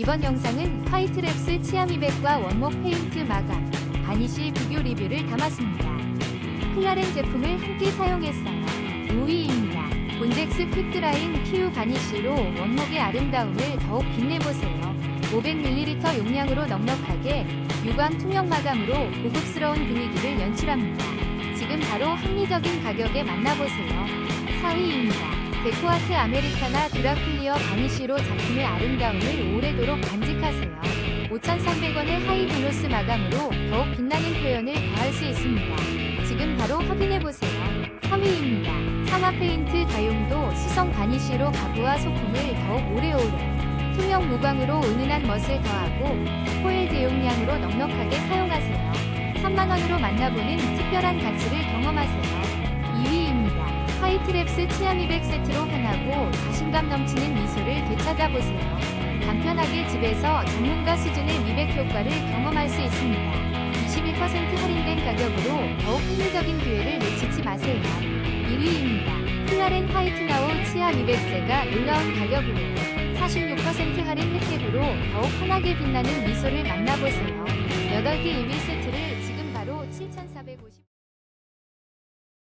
이번 영상은 화이트랩스 치아미백과 원목 페인트 마감, 바니쉬 비교 리뷰를 담았습니다. 클라렌 제품을 함께 사용했어요. 5위입니다. 본젝스 퀵드라인 큐 바니쉬로 원목의 아름다움을 더욱 빛내보세요. 500ml 용량으로 넉넉하게 유광 투명 마감으로 고급스러운 분위기를 연출합니다. 지금 바로 합리적인 가격에 만나보세요. 4위입니다. 데코아트 아메리카나 드라클리어 바니쉬로 작품의 아름다움을 오래도록 간직하세요. 5,300원의 하이 글로스 마감으로 더욱 빛나는 표현을 더할 수 있습니다. 지금 바로 확인해보세요. 3위입니다. 상하 페인트 다용도 수성 바니쉬로 가구와 소품을 더욱 오래오래 투명 무광으로 은은한 멋을 더하고 포일 대용량으로 넉넉하게 사용하세요. 3만원으로 만나보는 특별한 가치를 경험하세요. 2위입니다. 화이트랩스 치아미백 세트로 편하고 자신감 넘치는 미소를 되찾아보세요. 간편하게 집에서 전문가 수준의 미백 효과를 경험할 수 있습니다. 21% 할인된 가격으로 더욱 합리적인 기회를 놓치지 마세요. 1위입니다. 클라렌 화이트나우 치아 미백제가 놀라운 가격으로 46% 할인 혜택으로 더욱 환하게 빛나는 미소를 만나보세요. 8개 1위 세트를 지금 바로 7,450